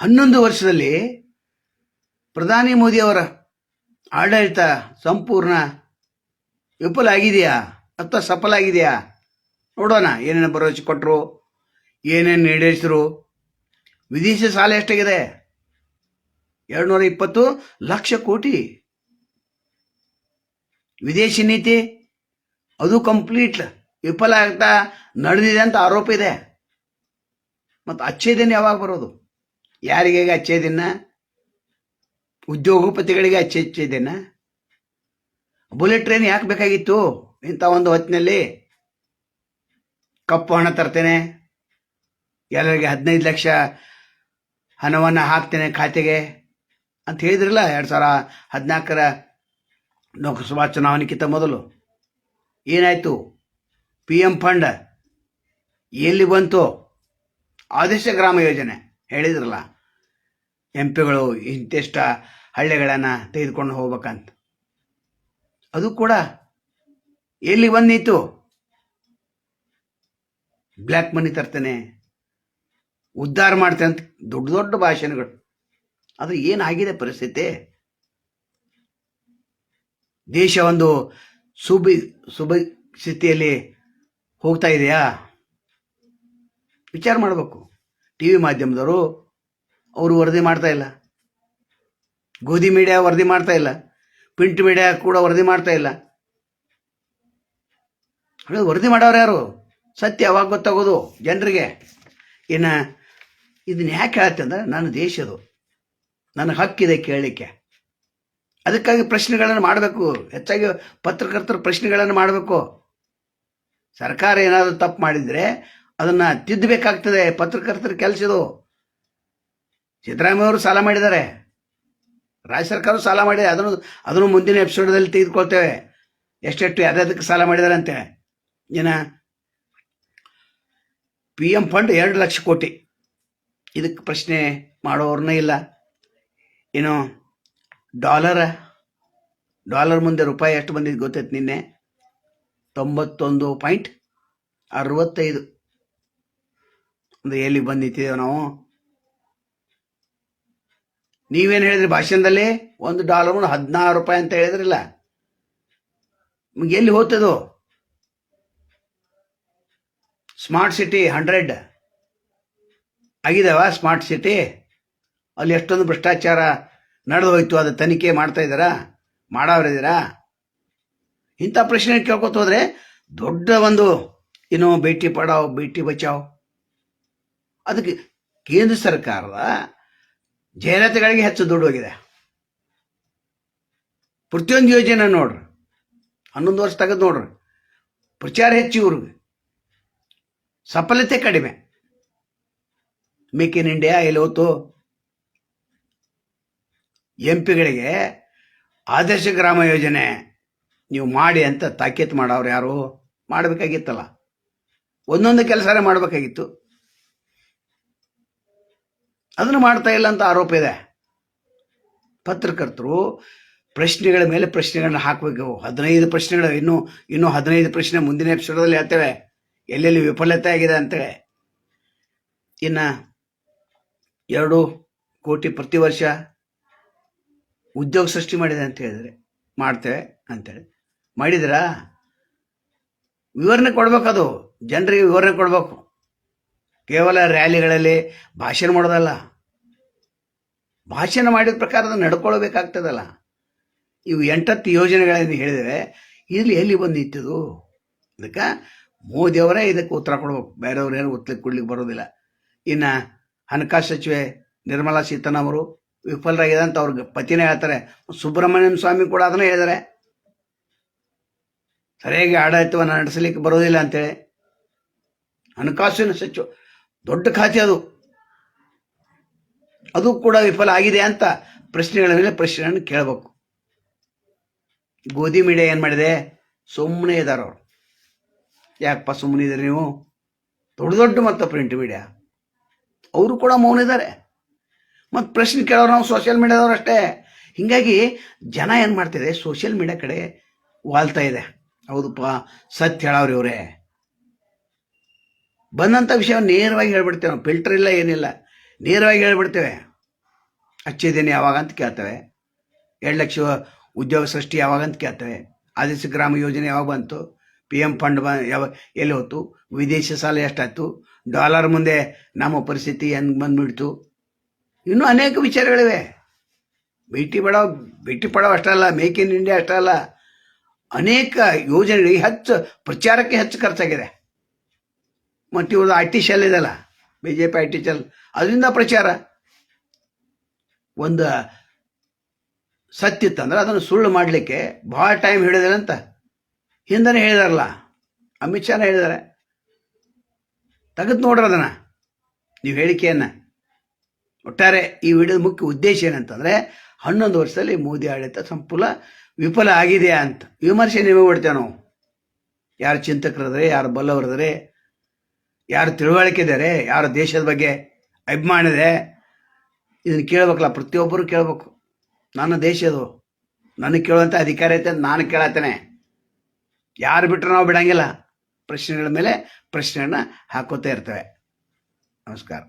ಹನ್ನೊಂದು ವರ್ಷದಲ್ಲಿ ಪ್ರಧಾನಿ ಮೋದಿಯವರ ಆಡಳಿತ ಸಂಪೂರ್ಣ ವಿಫಲ ಆಗಿದೆಯಾ? ಅಥವಾ ಸಫಲ ಆಗಿದೆಯಾ? ನೋಡೋಣ. ಏನೇನು ಭರವಸೆ ಕೊಟ್ಟರು ಏನೇನು ಈಡೇರಿಸಿದ್ರು? ವಿದೇಶಿ ಸಾಲ ಎಷ್ಟಾಗಿದೆ? ಎರಡುನೂರ ಇಪ್ಪತ್ತು ಲಕ್ಷ ಕೋಟಿ. ವಿದೇಶಿ ನೀತಿ? ಅದು ಕಂಪ್ಲೀಟ್ ವಿಫಲ ಆಗ್ತಾ ನಡೆದಿದೆ ಅಂತ ಆರೋಪ ಇದೆ. ಮತ್ತು ಅಚ್ಚೇ ದಿನ ಯಾವಾಗ ಬರೋದು? ಯಾರಿಗೆ ಹಚ್ಚೇದಿನ ಉದ್ಯೋಗಪತಿಗಳಿಗೆ ಅಚ್ಚೆ ಅಚ್ಚೇ ದಿನ? ಬುಲೆಟ್ ಟ್ರೈನ್ ಯಾಕೆ ಬೇಕಾಗಿತ್ತು ಇಂಥ ಒಂದು ಹೊತ್ತಿನಲ್ಲಿ? ಕಪ್ಪು ಹಣ ತರ್ತೇನೆ. ಎಲ್ಲರಿಗೆ ಹದಿನೈದು ಲಕ್ಷ ಹಣವನ್ನು ಹಾಕ್ತೇನೆ ಖಾತೆಗೆ ಅಂತ ಹೇಳಿದ್ರಲ್ಲ, ಎರಡು ಸಾವಿರ ಹದಿನಾಲ್ಕರ ಲೋಕಸಭಾ ಚುನಾವಣೆಗಿಂತ ಮೊದಲು. ಏನಾಯಿತು? ಪಿ ಎಂ ಫಂಡ್ ಎಲ್ಲಿ ಬಂತು? ಆದೇಶ ಗ್ರಾಮ ಯೋಜನೆ. ಹೇಳಿದ್ರಲ್ಲ ಎಂ ಪಿಗಳು ಇಂತಿಷ್ಟ ಹಳ್ಳಿಗಳನ್ನು ತೆಗೆದುಕೊಂಡು ಹೋಗ್ಬೇಕಂತ. ಅದು ಕೂಡ ಎಲ್ಲಿ ಬಂದಿತ್ತು? ಬ್ಲ್ಯಾಕ್ ಮನಿ ತರ್ತೇನೆ, ಉದ್ಧಾರ ಮಾಡ್ತೇನೆ ಅಂತ ದೊಡ್ಡ ದೊಡ್ಡ ಭಾಷಣಗಳು. ಅದು ಏನಾಗಿದೆ ಪರಿಸ್ಥಿತಿ? ದೇಶ ಒಂದು ಸುಭಿ ಸುಭ ಸ್ಥಿತಿಯಲ್ಲಿ ಹೋಗ್ತಾ ಇದೆಯಾ? ವಿಚಾರ ಮಾಡಬೇಕು. ಟಿ ವಿ ಮಾಧ್ಯಮದವರು ಅವರು ವರದಿ ಮಾಡ್ತಾ ಇಲ್ಲ. ಗೋಧಿ ಮೀಡಿಯಾ ವರದಿ ಮಾಡ್ತಾ ಇಲ್ಲ. ಪ್ರಿಂಟ್ ಮೀಡಿಯಾ ಕೂಡ ವರದಿ ಮಾಡ್ತಾ ಇಲ್ಲ. ವರದಿ ಮಾಡೋರು ಯಾರು? ಸತ್ಯ ಯಾವಾಗ ಗೊತ್ತಾಗೋದು ಜನರಿಗೆ? ಇನ್ನ ಇದನ್ನ ಯಾಕೆ ಹೇಳ್ತೆ ಅಂದ್ರೆ ನನ್ನ ದೇಶದು ನನ್ನ ಹಕ್ಕಿದೆ ಕೇಳಲಿಕ್ಕೆ ಅದಕ್ಕಾಗಿ ಪ್ರಶ್ನೆಗಳನ್ನು ಮಾಡಬೇಕು. ಹೆಚ್ಚಾಗಿ ಪತ್ರಕರ್ತರ ಪ್ರಶ್ನೆಗಳನ್ನು ಮಾಡಬೇಕು. ಸರ್ಕಾರ ಏನಾದರೂ ತಪ್ಪು ಮಾಡಿದರೆ ಅದನ್ನು ತಿದ್ದಬೇಕಾಗ್ತದೆ. ಪತ್ರಕರ್ತರ ಕೆಲಸದು ಸಿದ್ದರಾಮಯ್ಯ ಅವರು ಸಾಲ ಮಾಡಿದ್ದಾರೆ. ರಾಜ್ಯ ಸರ್ಕಾರ ಸಾಲ ಮಾಡಿದೆ. ಅದನ್ನು ಅದನ್ನು ಮುಂದಿನ ಎಪಿಸೋಡ್ದಲ್ಲಿ ತೆಗೆದುಕೊಳ್ತೇವೆ. ಎಷ್ಟೆಷ್ಟು ಯಾವ್ದಕ್ಕೆ ಸಾಲ ಮಾಡಿದ್ದಾರೆ ಅಂತೆ ಏನ? ಪಿ ಎಂ ಫಂಡ್ ಎರಡು ಲಕ್ಷ ಕೋಟಿ. ಇದಕ್ಕೆ ಪ್ರಶ್ನೆ ಮಾಡೋರ್ನೇ ಇಲ್ಲ. ಏನು? ಡಾಲರ್? ಡಾಲರ್ ಮುಂದೆ ರೂಪಾಯಿ ಎಷ್ಟು ಬಂದಿದ್ದು ಗೊತ್ತೈತೆ ನಿನ್ನೆ? ತೊಂಬತ್ತೊಂದು ಪಾಯಿಂಟ್ ಅರವತ್ತೈದು. ಅಂದರೆ ಎಲ್ಲಿ ಬಂದು ನಿಂತಿದ್ದೇವೆ ನಾವು? ನೀವೇನು ಹೇಳಿದ್ರಿ ಭಾಷಣದಲ್ಲಿ ಒಂದು ಡಾಲರ್ ಹದಿನಾರು ರೂಪಾಯಿ ಅಂತ ಹೇಳಿದ್ರಲ್ಲ. ನಿಮ್ಗೆ ಎಲ್ಲಿ ಹೋಗ್ತದೋ ಸ್ಮಾರ್ಟ್ ಸಿಟಿ ಹಂಡ್ರೆಡ್ ಆಗಿದಾವ ಸ್ಮಾರ್ಟ್ ಸಿಟಿ ಅಲ್ಲಿ ಎಷ್ಟೊಂದು ಭ್ರಷ್ಟಾಚಾರ ನಡೆದು ಹೋಯ್ತು ಅದು ತನಿಖೆ ಮಾಡ್ತಾ ಇದ್ದಾರಾ? ಮಾಡೋರಿದ್ದೀರಾ ಇಂಥ ಪ್ರಶ್ನೆ ಕೇಳ್ಕೊತ ಹೋದ್ರೆ ದೊಡ್ಡ ಒಂದು, ಏನು ಭೇಟಿ ಪಡಾವ್ ಭೇಟಿ ಬಚಾವ್. ಅದಕ್ಕೆ ಕೇಂದ್ರ ಸರ್ಕಾರದ ಜಾಹೀರಾತುಗಳಿಗೆ ಹೆಚ್ಚು ದುಡ್ಡು ಹೋಗಿದೆ. ಪ್ರತಿಯೊಂದು ಯೋಜನೆ ನೋಡ್ರಿ. ಹನ್ನೊಂದು ವರ್ಷ ತೆಗೆದು ನೋಡ್ರಿ. ಪ್ರಚಾರ ಹೆಚ್ಚು ಇವ್ರಿಗೆ. ಸಫಲತೆ ಕಡಿಮೆ. ಮೇಕ್ ಇನ್ ಇಂಡಿಯಾ ಎಲ್ಲಿ ಹೋತು ಎಂ ಪಿಗಳಿಗೆ ಆದರ್ಶ ಗ್ರಾಮ ಯೋಜನೆ ನೀವು ಮಾಡಿ ಅಂತ ತಾಕೀತು ಮಾಡೋರು ಯಾರು? ಮಾಡಬೇಕಾಗಿತ್ತಲ್ಲ. ಒಂದೊಂದು ಕೆಲಸನೇ ಮಾಡಬೇಕಾಗಿತ್ತು. ಅದನ್ನು ಮಾಡ್ತಾ ಇಲ್ಲ ಅಂತ ಆರೋಪ ಇದೆ. ಪತ್ರಕರ್ತರು ಪ್ರಶ್ನೆಗಳ ಮೇಲೆ ಪ್ರಶ್ನೆಗಳನ್ನ ಹಾಕಬೇಕು. ಹದಿನೈದು ಪ್ರಶ್ನೆಗಳು, ಇನ್ನೂ ಇನ್ನೂ ಹದಿನೈದು ಪ್ರಶ್ನೆ ಮುಂದಿನ ಎಪಿಸೋಡಲ್ಲಿ ಹೇಳ್ತೇವೆ. ಎಲ್ಲೆಲ್ಲಿ ವಿಫಲತೆ ಆಗಿದೆ ಅಂತೇಳಿ ಇನ್ನು ಎರಡು ಕೋಟಿ ಪ್ರತಿ ವರ್ಷ ಉದ್ಯೋಗ ಸೃಷ್ಟಿ ಮಾಡಿದೆ ಅಂತ ಹೇಳಿದ್ರೆ, ಮಾಡ್ತೇವೆ ಅಂತೇಳಿ ಮಾಡಿದ್ರಾ? ವಿವರಣೆ ಕೊಡ್ಬೇಕದು ಜನರಿಗೆ ವಿವರಣೆ ಕೊಡಬೇಕು. ಕೇವಲ ರ್ಯಾಲಿಗಳಲ್ಲಿ ಭಾಷಣ ಮಾಡೋದಲ್ಲ. ಭಾಷಣ ಮಾಡಿದ ಪ್ರಕಾರ ಅದನ್ನು ನಡ್ಕೊಳ್ಬೇಕಾಗ್ತದಲ್ಲ. ಇವು ಎಂಟತ್ತು ಯೋಜನೆಗಳನ್ನು ಹೇಳಿದರೆ ಇಲ್ಲಿ ಎಲ್ಲಿ ಬಂದು ನಿಂತಿದ್ದು ಅದಕ್ಕೆ ಮೋದಿಯವರೇ ಇದಕ್ಕೆ ಉತ್ತರ ಕೊಡ್ಬೇಕು. ಬೇರೆಯವ್ರು ಏನು ಉತ್ತರ ಕೊಡ್ಲಿಕ್ಕೆ ಬರೋದಿಲ್ಲ. ಇನ್ನು ಹಣಕಾಸು ಸಚಿವೆ ನಿರ್ಮಲಾ ಸೀತಾರಾಮ್ ಅವರು ವಿಫಲರಾಗಿದೆ ಅಂತ ಅವ್ರಿಗೆ ಪತಿನೇ ಹೇಳ್ತಾರೆ. ಸುಬ್ರಹ್ಮಣ್ಯಂ ಸ್ವಾಮಿ ಕೂಡ ಅದನ್ನೇ ಹೇಳಿದ್ದಾರೆ. ಸರಿಯಾಗಿ ಆಡಳಿತವನ್ನು ನಡೆಸಲಿಕ್ಕೆ ಬರೋದಿಲ್ಲ ಅಂತೇಳಿ. ಹಣಕಾಸಿನ ಸಚಿವ, ದೊಡ್ಡ ಖಾತೆ ಅದು. ಅದು ಕೂಡ ವಿಫಲ ಆಗಿದೆ ಅಂತ ಪ್ರಶ್ನೆಗಳ ಮೇಲೆ ಪ್ರಶ್ನೆಗಳನ್ನು ಕೇಳಬೇಕು. ಗೋಧಿ ಮೀಡಿಯಾ ಏನು ಮಾಡಿದೆ? ಸುಮ್ಮನೆ ಇದ್ದಾರೆ ಅವರು. ಯಾಕಪ್ಪ ಸುಮ್ಮನೆ ಇದ್ದಾರೆ ನೀವು? ದೊಡ್ಡ ದೊಡ್ಡ ಮತ್ತು ಪ್ರಿಂಟ್ ಮೀಡಿಯಾ ಅವರು ಕೂಡ ಮೌನ ಇದ್ದಾರೆ. ಮತ್ತು ಪ್ರಶ್ನೆ ಕೇಳೋರು ನಾವು ಸೋಷಿಯಲ್ ಮೀಡಿಯಾದವ್ರು ಅಷ್ಟೇ. ಹೀಗಾಗಿ ಜನ ಏನು ಮಾಡ್ತಿದೆ? ಸೋಷಿಯಲ್ ಮೀಡಿಯಾ ಕಡೆ ವಾಲ್ತಾ ಇದೆ. ಹೌದಪ್ಪ, ಸತ್ಯ ಹೇಳೋರು ಇವರೇ ಬಂದಂಥ ವಿಷಯ ನೇರವಾಗಿ ಹೇಳ್ಬಿಡ್ತೇವೆ ನಾವು. ಫಿಲ್ಟರ್ ಇಲ್ಲ, ಏನಿಲ್ಲ. ನೇರವಾಗಿ ಹೇಳ್ಬಿಡ್ತೇವೆ. ಅಚ್ಚೆ ದಿನ ಯಾವಾಗ ಅಂತ ಕೇಳ್ತೇವೆ. ಎರಡು ಲಕ್ಷ ಉದ್ಯೋಗ ಸೃಷ್ಟಿ ಯಾವಾಗ ಅಂತ ಕೇಳ್ತವೆ. ಆದಿತ್ಯ ಗ್ರಾಮ ಯೋಜನೆ ಯಾವಾಗ ಬಂತು? ಪಿ ಎಂ ಫಂಡ್ ಬ, ಯಾವ, ಎಲ್ಲಿ ಹೋಯ್ತು ವಿದೇಶಿ ಸಾಲ ಎಷ್ಟಾಯ್ತು? ಡಾಲರ್ ಮುಂದೆ ನಮ್ಮ ಪರಿಸ್ಥಿತಿ ಹೆಂಗೆ ಬಂದ್ಬಿಡ್ತು ಇನ್ನೂ ಅನೇಕ ವಿಚಾರಗಳಿವೆ. ಭೇಟಿ ಪಡಾವ್ ಭೇಟಿ ಪಡೋ ಅಷ್ಟಲ್ಲ, ಮೇಕ್ ಇನ್ ಇಂಡಿಯಾ ಅಷ್ಟಲ್ಲ. ಅನೇಕ ಯೋಜನೆಗಳಿಗೆ ಹೆಚ್ಚು ಪ್ರಚಾರಕ್ಕೆ ಹೆಚ್ಚು ಖರ್ಚಾಗಿದೆ. ಮತ್ತು ಇವರು ಐ ಟಿ ಇದೆಲ್ಲ. B J P I T ಚಲ್. ಅದರಿಂದ ಪ್ರಚಾರ. ಒಂದು ಸತ್ಯ ಇತ್ತಂದ್ರೆ ಅದನ್ನು ಸುಳ್ಳು ಮಾಡಲಿಕ್ಕೆ ಭಾಳ ಟೈಮ್ ಹಿಡಿದಾರೆ ಅಂತ. ಹಿಂದನೇ ಹೇಳಿದಾರಲ್ಲ, ಅಮಿತ್ ಶಾ ಹೇಳಿದ್ದಾರೆ ತೆಗೆದು ನೋಡ್ರಿ ಅದನ್ನು. ನೀವು ಹೇಳಿಕೆಯನ್ನು. ಒಟ್ಟಾರೆ ಈ ವಿಡಿಯೋದ ಮುಖ್ಯ ಉದ್ದೇಶ ಏನಂತಂದರೆ, ಹನ್ನೊಂದು ವರ್ಷದಲ್ಲಿ ಮೋದಿ ಆಡಳಿತ ಸಂಪೂರ್ಣ ವಿಫಲ ಆಗಿದೆಯಾ ಅಂತ. ವಿಮರ್ಶೆ ನೀವೇ ಕೊಡ್ತೇವೆ ನಾವು. ಯಾರು ಚಿಂತಕರಿದ್ದಾರೆ, ಯಾರು ಬಲ್ಲವರಿದ್ದಾರೆ ಯಾರು ತಿಳುವಳಿಕೆ ಇದ್ದಾರೆ ಯಾರು ದೇಶದ ಬಗ್ಗೆ ಅಭಿಮಾನ ಇದೆ ಇದನ್ನು ಕೇಳ್ಬೇಕಲ್ಲ, ಪ್ರತಿಯೊಬ್ಬರು ಕೇಳಬೇಕು. ನನ್ನ ದೇಶದು ನನಗೆ ಕೇಳುವಂಥ ಅಧಿಕಾರ ಐತೆ, ನಾನು ಕೇಳತ್ತೇನೆ. ಯಾರು ಬಿಟ್ಟರು ನಾವು ಬಿಡಂಗಿಲ್ಲ. ಪ್ರಶ್ನೆಗಳ ಮೇಲೆ ಪ್ರಶ್ನೆಗಳನ್ನ ಹಾಕೋತಾ ಇರ್ತೇವೆ. ನಮಸ್ಕಾರ.